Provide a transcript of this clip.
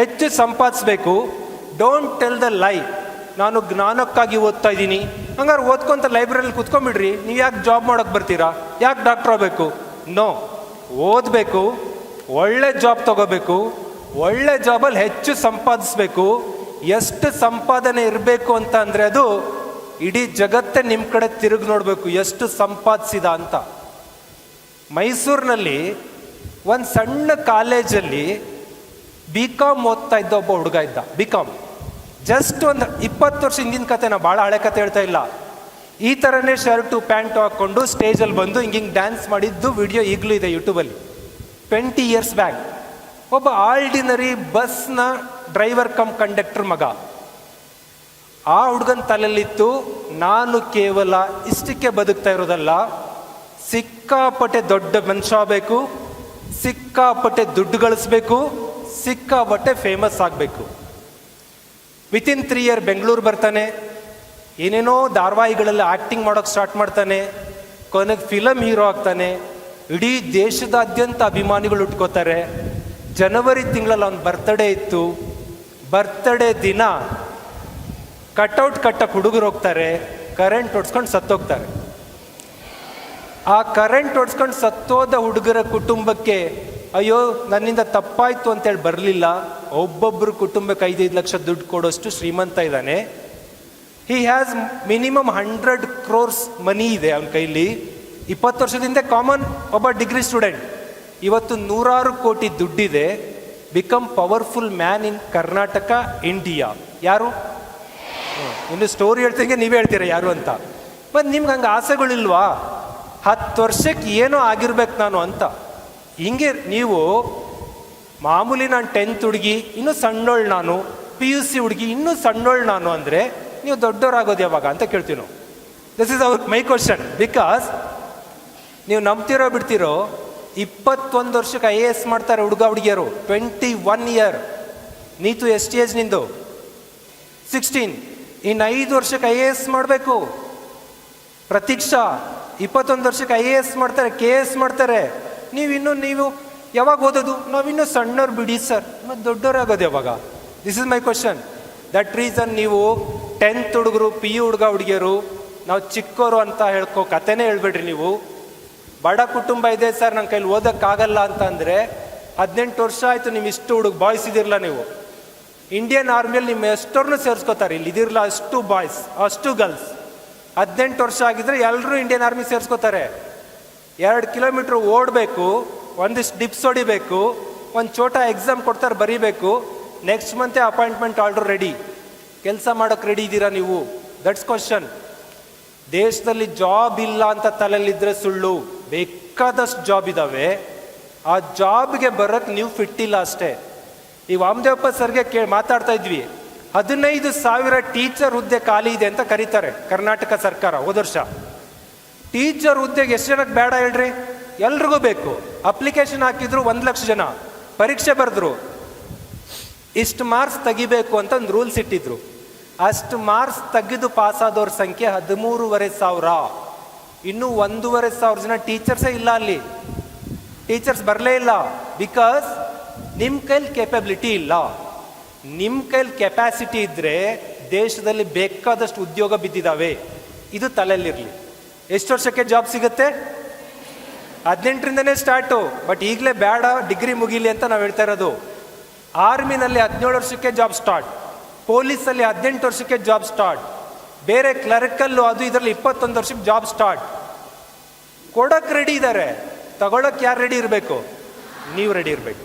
ಹೆಚ್ಚು ಸಂಪಾದಿಸ್ಬೇಕು. Don't tell the ಲೈ ನಾನು ಜ್ಞಾನಕ್ಕಾಗಿ ಓದ್ತಾ ಇದ್ದೀನಿ. ಹಂಗಾರೆ ಓದ್ಕೊಂತ ಲೈಬ್ರರಿಲಿ ಕುತ್ಕೊಂಡ್ಬಿಡ್ರಿ. ನೀವು ಯಾಕೆ ಜಾಬ್ ಮಾಡೋಕೆ ಬರ್ತೀರಾ? ಯಾಕೆ ಡಾಕ್ಟರ್ ಆಗಬೇಕು? ನೋ ಓದಬೇಕು. ಒಳ್ಳೆ ಜಾಬ್ ತಗೋಬೇಕು. ಒಳ್ಳೆ ಜಾಬಲ್ಲಿ ಹೆಚ್ಚು ಸಂಪಾದಿಸ್ಬೇಕು. ಎಷ್ಟು ಸಂಪಾದನೆ ಇರಬೇಕು ಅಂತ ಅಂದರೆ ಅದು ಇಡೀ ಜಗತ್ತೇ ನಿಮ್ಮ ಕಡೆ ತಿರುಗಿ ನೋಡಬೇಕು. ಎಷ್ಟು ಸಂಪಾದಿಸಿದ ಅಂತ. ಮೈಸೂರಿನಲ್ಲಿ ಒಂದು ಸಣ್ಣ ಕಾಲೇಜಲ್ಲಿ ಬಿ ಕಾಮ್ ಓದ್ತಾ ಇದ್ದ ಒಬ್ಬ ಹುಡುಗ ಇದ್ದ ಬಿ ಕಾಮ್ ಜಸ್ಟ್ ಒಂದು ಇಪ್ಪತ್ತು ವರ್ಷ ಹಿಂದಿನ ಕತೆ, ನಾ ಭಾಳ ಹಳೆ ಕತೆ ಹೇಳ್ತಾ ಇಲ್ಲ. ಈ ಥರನೇ ಶರ್ಟು, ಪ್ಯಾಂಟು ಹಾಕ್ಕೊಂಡು ಸ್ಟೇಜಲ್ಲಿ ಬಂದು ಹಿಂಗೆ ಹಿಂಗೆ ಡ್ಯಾನ್ಸ್ ಮಾಡಿದ್ದು ವಿಡಿಯೋ ಈಗಲೂ ಇದೆ ಯೂಟ್ಯೂಬಲ್ಲಿ ಟ್ವೆಂಟಿ ಇಯರ್ಸ್ ಬ್ಯಾಕ್ ಒಬ್ಬ ಆರ್ಡಿನರಿ ಬಸ್ನ ಡ್ರೈವರ್ ಕಮ್ ಕಂಡಕ್ಟರ್ ಮಗ. ಆ ಹುಡುಗನ ತಲೆಯಲ್ಲಿತ್ತು, ನಾನು ಕೇವಲ ಇಷ್ಟಕ್ಕೆ ಬದುಕ್ತಾ ಇರೋದಲ್ಲ, ಸಿಕ್ಕಾಪಟ್ಟೆ ದೊಡ್ಡ ಮನುಷ್ಯ ಆಗಬೇಕು, ಸಿಕ್ಕಾಪಟ್ಟೆ ದುಡ್ಡು ಗಳಿಸ್ಬೇಕು ಸಿಕ್ಕಾಪಟ್ಟೆ ಫೇಮಸ್ ಆಗಬೇಕು. ವಿತಿನ್ ತ್ರೀ ಇಯರ್ ಬೆಂಗಳೂರು ಬರ್ತಾನೆ. ಏನೇನೋ ಧಾರಾವಾಹಿಗಳಲ್ಲಿ ಆ್ಯಕ್ಟಿಂಗ್ ಮಾಡೋಕ್ಕೆ ಸ್ಟಾರ್ಟ್ ಮಾಡ್ತಾನೆ. ಕೊನೆಗೆ ಫಿಲಮ್ ಹೀರೋ ಆಗ್ತಾನೆ. ಇಡೀ ದೇಶದಾದ್ಯಂತ ಅಭಿಮಾನಿಗಳು ಉಟ್ಕೋತಾರೆ. ಜನವರಿ ತಿಂಗಳಲ್ಲಿ ಅವನ ಬರ್ತ್ಡೇ ಇತ್ತು. ಬರ್ತ್ಡೇ ದಿನ ಕಟ್ಔಟ್ ಕಟ್ಟಕ್ಕೆ ಹುಡುಗರು ಹೋಗ್ತಾರೆ. ಕರೆಂಟ್ ಹೊಡ್ಸ್ಕೊಂಡು ಸತ್ತೋಗ್ತಾರೆ. ಆ ಕರೆಂಟ್ ಹೊಡ್ಸ್ಕೊಂಡು ಸತ್ತೋದ ಹುಡುಗರ ಕುಟುಂಬಕ್ಕೆ ಅಯ್ಯೋ, ನನ್ನಿಂದ ತಪ್ಪಾಯಿತು ಅಂತೇಳಿ ಬರಲಿಲ್ಲ. ಒಬ್ಬೊಬ್ಬರು ಕುಟುಂಬಕ್ಕೆ ಐದೈದು ಲಕ್ಷ ದುಡ್ಡು ಕೊಡೋಷ್ಟು ಶ್ರೀಮಂತ ಇದ್ದಾನೆ. He has minimum hundred crores money ಇದೆ ಅವನ ಕೈಲಿ. ಇಪ್ಪತ್ತು ವರ್ಷದಿಂದ ಕಾಮನ್ ಒಬ್ಬ ಡಿಗ್ರಿ ಸ್ಟೂಡೆಂಟ್ ಇವತ್ತು ನೂರಾರು ಕೋಟಿ ದುಡ್ಡಿದೆ. Become powerful man in Karnataka India ಯಾರು. ಇನ್ನು ಸ್ಟೋರಿ ಹೇಳ್ತೀನಿ ನೀವೇ ಹೇಳ್ತೀರಾ ಯಾರು ಅಂತ? ಮತ್ತು ನಿಮ್ಗೆ ಹಂಗೆ ಆಸೆಗಳಿಲ್ವಾ? ಹತ್ತು ವರ್ಷಕ್ಕೆ ಏನೋ ಆಗಿರ್ಬೇಕು ನಾನು ಅಂತ. ಹಿಂಗೆ ನೀವು ಮಾಮೂಲಿ ನಾನು ಟೆಂತ್ ಹುಡುಗಿ, ಇನ್ನೂ ಸಣ್ಣೋಳು ನಾನು ಪಿ ಯು ಸಿ ಹುಡುಗಿ, ಇನ್ನೂ ಸಣ್ಣೋಳು ನಾನು ಅಂದರೆ ನೀವು ದೊಡ್ಡವರಾಗೋದು ಯಾವಾಗ ಅಂತ ಕೇಳ್ತೀವಿ ನಾವು. This is our my question because ನೀವು ನಂಬ್ತಿರೋ ಬಿಡ್ತಿರೋ, ಇಪ್ಪತ್ತೊಂದು ವರ್ಷಕ್ಕೆ ಐ ಎ ಎಸ್ ಮಾಡ್ತಾರೆ ಹುಡುಗ ಹುಡುಗಿಯರು ಟ್ವೆಂಟಿ ಒನ್ ಇಯರ್ ನೀತು ಎಷ್ಟು ಏಜ್ ನಿಂದು? ಸಿಕ್ಸ್ಟೀನ್ ಇನ್ನು ಐದು ವರ್ಷಕ್ಕೆ ಐ ಎ ಎಸ್ ಮಾಡಬೇಕು. ಪ್ರತೀಕ್ಷಾ, ಇಪ್ಪತ್ತೊಂದು ವರ್ಷಕ್ಕೆ ಐ ಎ ಎಸ್ ಮಾಡ್ತಾರೆ ಕೆ ಎ ಎಸ್ ಮಾಡ್ತಾರೆ. ನೀವಿನ್ನೂ ನೀವು ಯಾವಾಗ ಓದೋದು? ನಾವಿನ್ನೂ ಸಣ್ಣವ್ರು ಬಿಡಿ, ಸರ್. ಮತ್ತು ದೊಡ್ಡವರಾಗೋದು ಯಾವಾಗ? This is my question that reason ನೀವು ಟೆಂತ್ ಹುಡುಗರು ಪಿ ಯು ಹುಡುಗ ಹುಡುಗಿಯರು, ನಾವು ಚಿಕ್ಕವರು ಅಂತ ಹೇಳ್ಕೊ ಕತೆನೇ ಹೇಳ್ಬೇಡ್ರಿ ನೀವು. ಬಡ ಕುಟುಂಬ ಇದೆ, ಸರ್. ನನ್ನ ಕೈಲಿ ಓದೋಕ್ಕಾಗಲ್ಲ ಅಂತ ಅಂದರೆ ಹದಿನೆಂಟು ವರ್ಷ ಆಯಿತು ನೀವು ಇಷ್ಟು ಹುಡುಗ ಬಾಯ್ಸ್ ಇದಿರಲ್ಲ ನೀವು. ಇಂಡಿಯನ್ ಆರ್ಮಿಯಲ್ಲಿ ನಿಮ್ಮ ಎಷ್ಟೋರ್ನು ಸೇರಿಸ್ಕೋತಾರೆ? ಇಲ್ಲಿ ಇದಿರಲ್ಲ ಅಷ್ಟು ಬಾಯ್ಸ್ ಅಷ್ಟು ಗರ್ಲ್ಸ್ ಹದಿನೆಂಟು ವರ್ಷ ಆಗಿದ್ರೆ ಎಲ್ಲರೂ ಇಂಡಿಯನ್ ಆರ್ಮಿ ಸೇರಿಸ್ಕೋತಾರೆ. ಎರಡು ಕಿಲೋಮೀಟ್ರ್ ಓಡಬೇಕು ಒಂದಿಷ್ಟು ಡಿಪ್ಸ್ ಹೊಡಿಬೇಕು, ಒಂದು ಚೋಟ ಎಕ್ಸಾಮ್ ಕೊಡ್ತಾರೆ ಬರೀಬೇಕು ನೆಕ್ಸ್ಟ್ ಮಂತೆ ಅಪಾಯಿಂಟ್ಮೆಂಟ್ ಆರ್ಡರ್ ರೆಡಿ ಕೆಲಸ ಮಾಡೋಕೆ ರೆಡಿ ಇದ್ದೀರಾ ನೀವು? ದಟ್ಸ್ ಕ್ವಶನ್ ದೇಶದಲ್ಲಿ ಜಾಬ್ ಇಲ್ಲ ಅಂತ ತಲೆಯಲ್ಲಿದ್ದರೆ ಸುಳ್ಳು. ಬೇಕಾದಷ್ಟು ಜಾಬ್ ಇದ್ದಾವೆ ಆ ಜಾಬ್ಗೆ ಬರೋಕ್ಕೆ ನೀವು ಫಿಟ್ ಇಲ್ಲ ಅಷ್ಟೇ. ಈ ವಾಮದೇವಪ್ಪ ಸರ್ಗೆ ಕೇ ಮಾತಾಡ್ತಾ ಇದ್ವಿ. ಹದಿನೈದು ಸಾವಿರ ಟೀಚರ್ ಹುದ್ದೆ ಖಾಲಿ ಇದೆ ಅಂತ ಕರೀತಾರೆ ಕರ್ನಾಟಕ ಸರ್ಕಾರ ಹೋದ ವರ್ಷ. ಟೀಚರ್ ಹುದ್ದೆಗೆ ಎಷ್ಟು ಜನಕ್ಕೆ ಬೇಡ ಹೇಳ್ರಿ? ಎಲ್ರಿಗೂ ಬೇಕು. ಅಪ್ಲಿಕೇಶನ್ ಹಾಕಿದ್ರು ಒಂದು ಲಕ್ಷ ಜನ. ಪರೀಕ್ಷೆ ಬರೆದ್ರು. ಇಷ್ಟು ಮಾರ್ಕ್ಸ್ ತೆಗಿಬೇಕು ಅಂತ ಒಂದು ರೂಲ್ಸ್ ಇಟ್ಟಿದ್ರು. ಅಷ್ಟು ಮಾರ್ಕ್ಸ್ ತೆಗೆದು ಪಾಸಾದವ್ರ ಸಂಖ್ಯೆ ಹದಿಮೂರುವರೆ ಸಾವಿರ. ಇನ್ನೂ ಒಂದೂವರೆ ಸಾವಿರ ಜನ ಟೀಚರ್ಸೇ ಇಲ್ಲ ಅಲ್ಲಿ. ಟೀಚರ್ಸ್ ಬರಲೇ ಇಲ್ಲ. ಬಿಕಾಸ್ ನಿಮ್ಮ ಕೈಲಿ ಕೆಪಬಿಲಿಟಿ ಇಲ್ಲ. ನಿಮ್ಮ ಕೈಲಿ ಕೆಪ್ಯಾಸಿಟಿ ಇದ್ದರೆ ದೇಶದಲ್ಲಿ ಬೇಕಾದಷ್ಟು ಉದ್ಯೋಗ ಬಿದ್ದಿದ್ದಾವೆ ಇದು ತಲೆಯಲ್ಲಿರಲಿ. ಎಷ್ಟು ವರ್ಷಕ್ಕೆ ಜಾಬ್ ಸಿಗುತ್ತೆ? ಹದಿನೆಂಟರಿಂದನೇ ಸ್ಟಾರ್ಟು ಬಟ್ ಈಗಲೇ ಬೇಡ ಡಿಗ್ರಿ ಮುಗೀಲಿ ಅಂತ ನಾವು ಹೇಳ್ತಾ ಇರೋದು. ಆರ್ಮಿನಲ್ಲಿ ಹದಿನೇಳು ವರ್ಷಕ್ಕೆ ಜಾಬ್ ಸ್ಟಾರ್ಟ್ ಪೊಲೀಸಲ್ಲಿ ಹದಿನೆಂಟು ವರ್ಷಕ್ಕೆ ಜಾಬ್ ಸ್ಟಾರ್ಟ್ ಬೇರೆ ಕ್ಲರ್ಕಲ್ಲು ಅದು ಇದರಲ್ಲಿ ಇಪ್ಪತ್ತೊಂದು ವರ್ಷಕ್ಕೆ ಜಾಬ್ ಸ್ಟಾರ್ಟ್ ಕೊಡಕ್ಕೆ ರೆಡಿ ಇದ್ದಾರೆ ತಗೊಳಕ್ಕೆ ಯಾರು ರೆಡಿ ಇರಬೇಕು? ನೀವು ರೆಡಿ ಇರಬೇಕು.